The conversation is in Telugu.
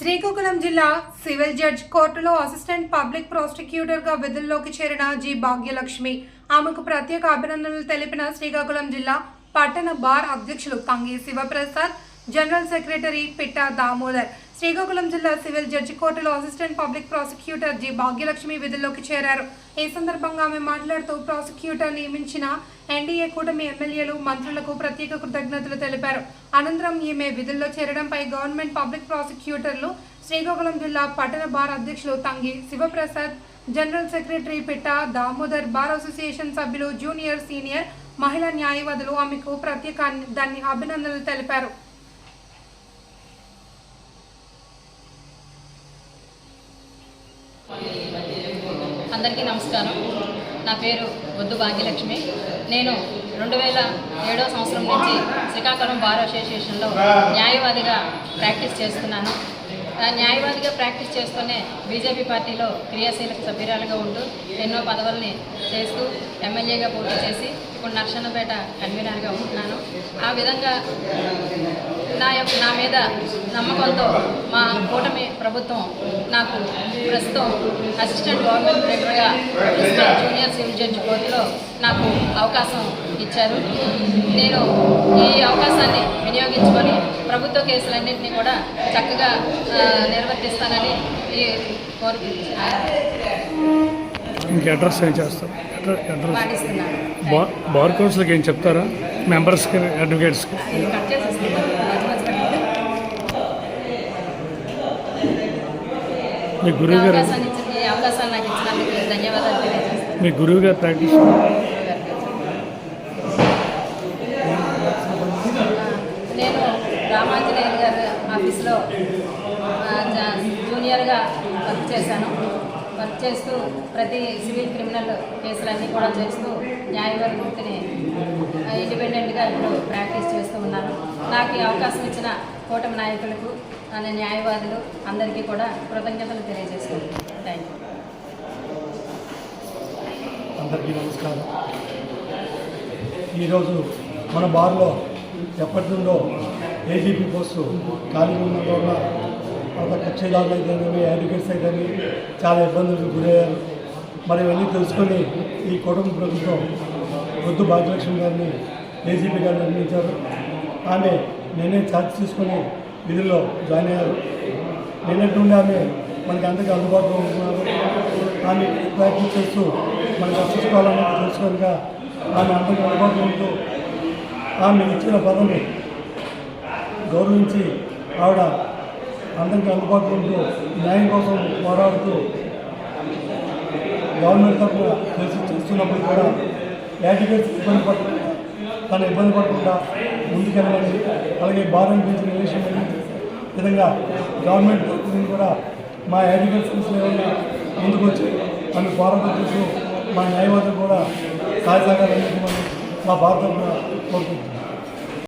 శ్రీకాకుళం జిల్లా సివిల్ జడ్జ్ కోర్టులో అసిస్టెంట్ పబ్లిక్ ప్రాసిక్యూటర్గా విధుల్లోకి చేరిన జి భాగ్యలక్ష్మి. ఆమెకు ప్రత్యేక అభినందనలు తెలిపిన శ్రీకాకుళం జిల్లా పట్టణ బార్ అధ్యక్షులు తంగి శివప్రసాద్ జనరల్ సెక్రటరీ పిట్టా దామోదర్. శ్రీకాకుళం జిల్లా సివిల్ జడ్జి కోర్టులో assistant public prosecutor G Bhagyalakshmi విధుల్లోకి చేరారు. ఈ సందర్భంగా ఆమె మాట్లాడుతూ ప్రాసిక్యూటర్ నియమించిన ఎన్డీఏ కూటమి ఎమ్మెల్యేలు మంత్రులకు ప్రత్యేక కృతజ్ఞతలు తెలిపారు. అనంతరం ఈమె విధుల్లో చేరడంపై గవర్నమెంట్ పబ్లిక్ ప్రాసిక్యూటర్లు శ్రీకాకుళం జిల్లా పట్టణ బార్ అధ్యక్షులు Tangi Sivaprasad general secretary Pitta Damodar bar association సభ్యులు జూనియర్ సీనియర్ మహిళా న్యాయవాదులు ఆమెకు ప్రత్యేక దాన్ని అభినందనలు తెలిపారు. అందరికీ నమస్కారం. నా పేరు బొద్దు భాగ్యలక్ష్మి. నేను రెండు వేల ఏడో సంవత్సరం నుంచి శ్రీకాకుళం బార్ అసోసియేషన్లో న్యాయవాదిగా ప్రాక్టీస్ చేస్తున్నాను. న్యాయవాదిగా ప్రాక్టీస్ చేస్తూనే బీజేపీ పార్టీలో క్రియాశీలక సభ్యురాలుగా ఉంటూ ఎన్నో పదవుల్ని చేస్తూ ఎమ్మెల్యేగా పోటీ చేసి ఇప్పుడు నర్సన్నపేట కన్వీనర్గా ఉంటున్నాను. ఆ విధంగా నా యొక్క నా మీద నమ్మకంతో మా కూటమి ప్రభుత్వం నాకు ప్రస్తుతం అసిస్టెంట్ గవర్నమెంట్ డైరెక్టర్గా జూనియర్ సివిల్ జడ్జి కోర్టులో నాకు అవకాశం ఇచ్చారు. నేను ఈ అవకాశాన్ని వినియోగించుకొని ప్రభుత్వ కేసులన్నింటినీ కూడా చక్కగా నిర్వర్తిస్తానని ఈ కోరుకుంటున్నాను అడ్రస్ ఏం అడ్ర- అడ్రస్. బార్ కోర్సులకి ఏం చెప్తారా? మెంబర్స్కి అడ్వకేట్స్కి? మీ గురువు గారు అవకాశాన్ని నాకు ఇచ్చినందుకు ధన్యవాదాలు. తెలియజేస్తాను మీ గురువు గారు ప్రాక్టీస్ నేను రామాంజనేయులు గారి ఆఫీస్లో జూనియర్గా వర్క్ చేశాను. వర్క్ చేస్తూ ప్రతి సివిల్ క్రిమినల్ కేసులన్నీ కూడా చేస్తూ న్యాయవర్తిని ఇండిపెండెంట్గా ఇప్పుడు ప్రాక్టీస్ చేస్తూ ఉన్నాను. నాకు ఈ అవకాశం ఇచ్చిన కూటమి నాయకులకు తన న్యాయవాదులు అందరికీ కూడా కృతజ్ఞతలు తెలియజేసుకుంటున్నాను థ్యాంక్ యూ అందరికీ నమస్కారం. ఈరోజు మన బార్లో ఎప్పటి నుండో ఏజీపీ పోస్టు ఖాళీ ఉండడం వల్ల కొంత కక్షిదారులు అయితేనేమి అడ్వకేట్స్ అయితేనేమి చాలా ఇబ్బందులకు గురయ్యారు. మరి ఇవన్నీ తెలుసుకొని ఈ కుటుంబ ప్రభుత్వం వద్దు భాగ్యలక్ష్మి గారిని ఏజీపీ గారిని నిర్మించారు ఆమె నేనే ఛార్జ్ తీసుకొని విధుల్లో జాయిన్ అయ్యారు. నిన్నటి నుండి ఆమె మనకి అందరికీ అందుబాటులో ఉంటున్నారు ఆమె ప్రయత్నం చేస్తూ మనం రక్షించుకోవాలని తెలుసుకోక ఆమె అందరికీ అందుబాటులో ఉంటూ ఆమె ఇచ్చిన పదవి గౌరవించి ఆవిడ అందరికీ అందుబాటులో ఉంటూ న్యాయం కోసం పోరాడుతూ గవర్నమెంట్ తరఫున చేసి చేస్తున్నప్పుడు కూడా యాటికేట్స్ ఇబ్బంది పడకుండా తను ఇబ్బంది పడకుండా ముందుకెళ్ళమని అలాగే బాధ బీచ్ రిలేషన్ విధంగా గవర్నమెంట్ కూడా మా యాటికేట్ సమస్యలు ఏమన్నా ముందుకు వచ్చి ఆమె పోరాటం చేస్తూ మా న్యాయవాదులు కూడా సహాయ సహకారాలు మా భారత కూడా కోరుకుంటున్నాం